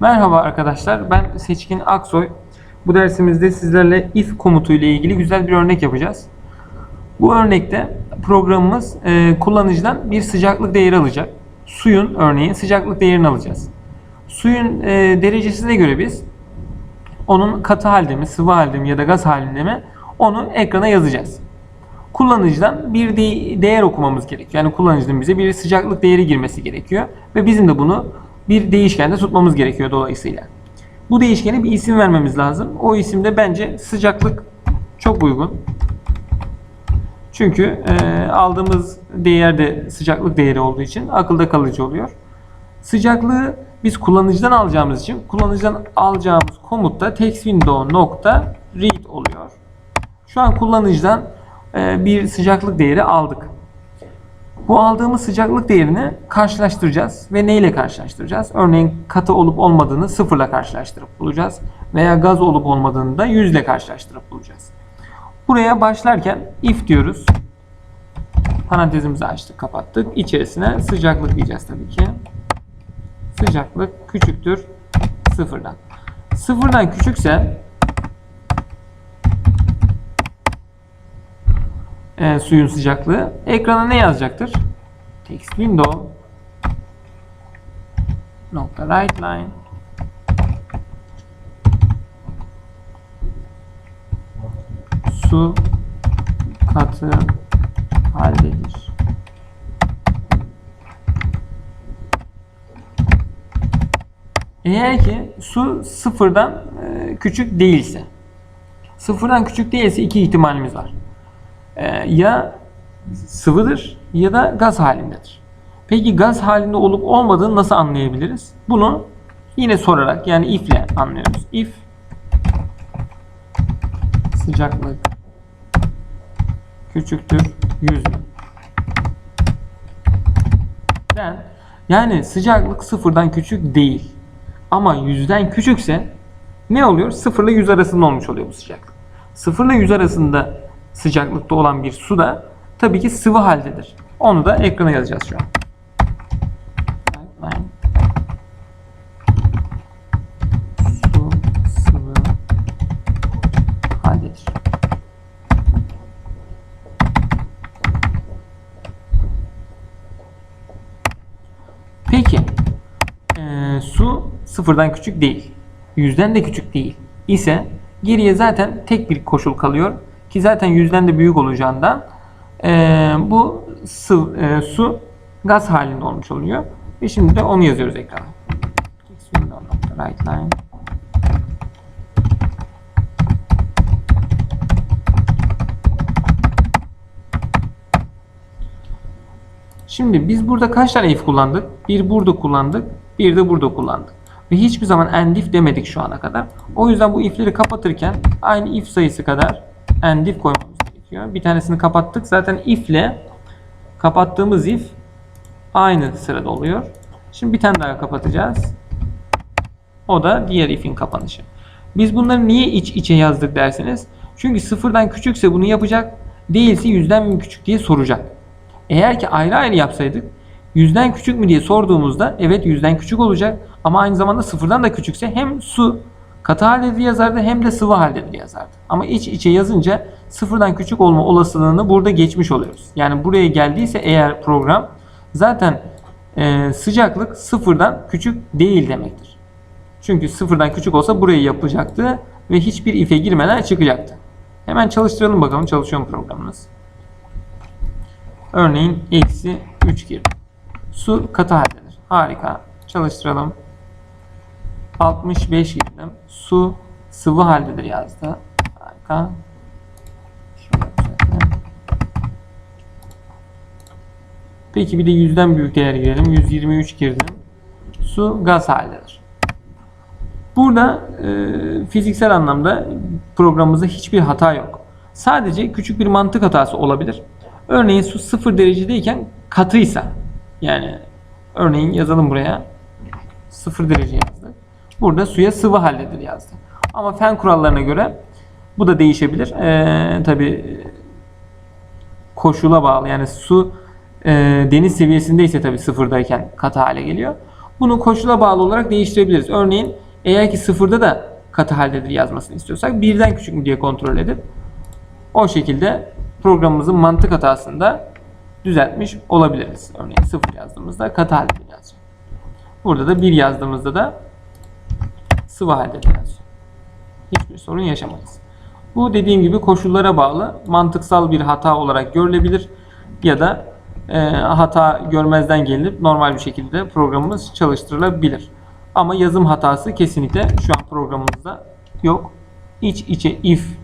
Merhaba arkadaşlar, ben Seçkin Aksoy. Bu dersimizde sizlerle if komutu ile ilgili güzel bir örnek yapacağız. Bu örnekte programımız e, kullanıcıdan bir sıcaklık değeri alacak. Suyun örneğin sıcaklık değerini alacağız. Suyun e, derecesine göre biz onun katı halde mi, sıvı halde mi ya da gaz halinde mi onu ekrana yazacağız. Kullanıcıdan bir de- değer okumamız gerekiyor. Yani kullanıcının bize bir sıcaklık değeri girmesi gerekiyor ve bizim de bunu bir değişkende tutmamız gerekiyor dolayısıyla. Bu değişkene bir isim vermemiz lazım. O isim de bence sıcaklık çok uygun. Çünkü e, aldığımız değer de sıcaklık değeri olduğu için akılda kalıcı oluyor. Sıcaklığı biz kullanıcıdan alacağımız için kullanıcıdan alacağımız komutta textwindow.read oluyor. Şu an kullanıcıdan e, bir sıcaklık değeri aldık. Bu aldığımız sıcaklık değerini karşılaştıracağız ve neyle karşılaştıracağız? Örneğin katı olup olmadığını sıfırla karşılaştırıp bulacağız veya gaz olup olmadığını da yüzle karşılaştırıp bulacağız. Buraya başlarken if diyoruz. Parantezimizi açtık, kapattık. İçerisine sıcaklık diyeceğiz tabii ki. Sıcaklık küçüktür sıfırdan. Sıfırdan küçükse e, suyun sıcaklığı ekrana ne yazacaktır? Text window nokta right line su katı haldedir. Eğer ki su sıfırdan e, küçük değilse sıfırdan küçük değilse iki ihtimalimiz var. E, ya sıvıdır ya da gaz halindedir. Peki gaz halinde olup olmadığını nasıl anlayabiliriz? Bunu yine sorarak yani if ile anlıyoruz. If sıcaklık küçüktür 100 mü? Then, yani sıcaklık sıfırdan küçük değil. Ama yüzden küçükse ne oluyor? Sıfır ile 100 arasında olmuş oluyor bu sıcaklık. Sıfır ile 100 arasında sıcaklıkta olan bir su da tabii ki sıvı haldedir. Onu da ekrana yazacağız şu an. Sıvı haldedir. Peki eee, su sıfırdan küçük değil. Yüzden de küçük değil. ise geriye zaten tek bir koşul kalıyor. Ki zaten yüzden de büyük olacağından eee, bu sıv, eee, su gaz halinde olmuş oluyor. Ve şimdi de onu yazıyoruz ekrana. Right line. Şimdi biz burada kaç tane if kullandık? Bir burada kullandık, bir de burada kullandık. Ve hiçbir zaman end if demedik şu ana kadar. O yüzden bu if'leri kapatırken aynı if sayısı kadar end if koymamız gerekiyor. Bir tanesini kapattık. Zaten if ile kapattığımız if aynı sırada oluyor. Şimdi bir tane daha kapatacağız. O da diğer if'in kapanışı. Biz bunları niye iç içe yazdık derseniz. Çünkü sıfırdan küçükse bunu yapacak. Değilse yüzden mi küçük diye soracak. Eğer ki ayrı ayrı yapsaydık yüzden küçük mü diye sorduğumuzda evet yüzden küçük olacak ama aynı zamanda sıfırdan da küçükse hem su katı haldedir yazardı hem de sıvı haldedir yazardı. Ama iç içe yazınca sıfırdan küçük olma olasılığını burada geçmiş oluyoruz. Yani buraya geldiyse eğer program zaten e, sıcaklık sıfırdan küçük değil demektir. Çünkü sıfırdan küçük olsa burayı yapacaktı ve hiçbir ife girmeden çıkacaktı. Hemen çalıştıralım bakalım çalışıyor mu programımız. Örneğin eksi 3 girdi. Su katı haldedir. Harika. Çalıştıralım. 65 girdim. Su sıvı haldedir yazdı. Harika. Peki bir de yüzden büyük değer girelim. 123 girdim. Su gaz haldedir. Burada e, fiziksel anlamda programımızda hiçbir hata yok. Sadece küçük bir mantık hatası olabilir. Örneğin su 0 derecedeyken katıysa yani örneğin yazalım buraya 0 derece yazdık. Burada suya sıvı haldedir yazdı. Ama fen kurallarına göre bu da değişebilir. Ee, Tabi koşula bağlı yani su e, deniz seviyesindeyse tabi sıfırdayken katı hale geliyor. Bunu koşula bağlı olarak değiştirebiliriz. Örneğin eğer ki sıfırda da katı haldedir yazmasını istiyorsak birden küçük mü diye kontrol edip o şekilde programımızın mantık hatasında düzeltmiş olabiliriz. Örneğin 0 yazdığımızda katı halde yazıyor. Burada da 1 yazdığımızda da sıvı halde yazıyor. Hiçbir sorun yaşamayız. Bu dediğim gibi koşullara bağlı mantıksal bir hata olarak görülebilir ya da e, hata görmezden gelinip normal bir şekilde programımız çalıştırılabilir. Ama yazım hatası kesinlikle şu an programımızda yok. İç içe if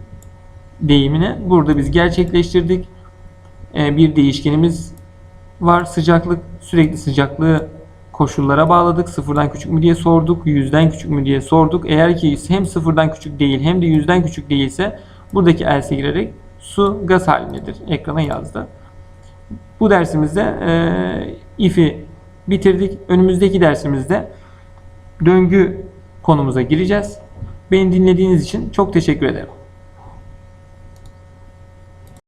deyimini burada biz gerçekleştirdik. E, bir değişkenimiz var sıcaklık. Sürekli sıcaklığı koşullara bağladık. Sıfırdan küçük mü diye sorduk. Yüzden küçük mü diye sorduk. Eğer ki hem sıfırdan küçük değil hem de yüzden küçük değilse buradaki else'e girerek su gaz halindedir. Ekrana yazdı. Bu dersimizde e, if'i bitirdik. Önümüzdeki dersimizde döngü konumuza gireceğiz. Beni dinlediğiniz için çok teşekkür ederim.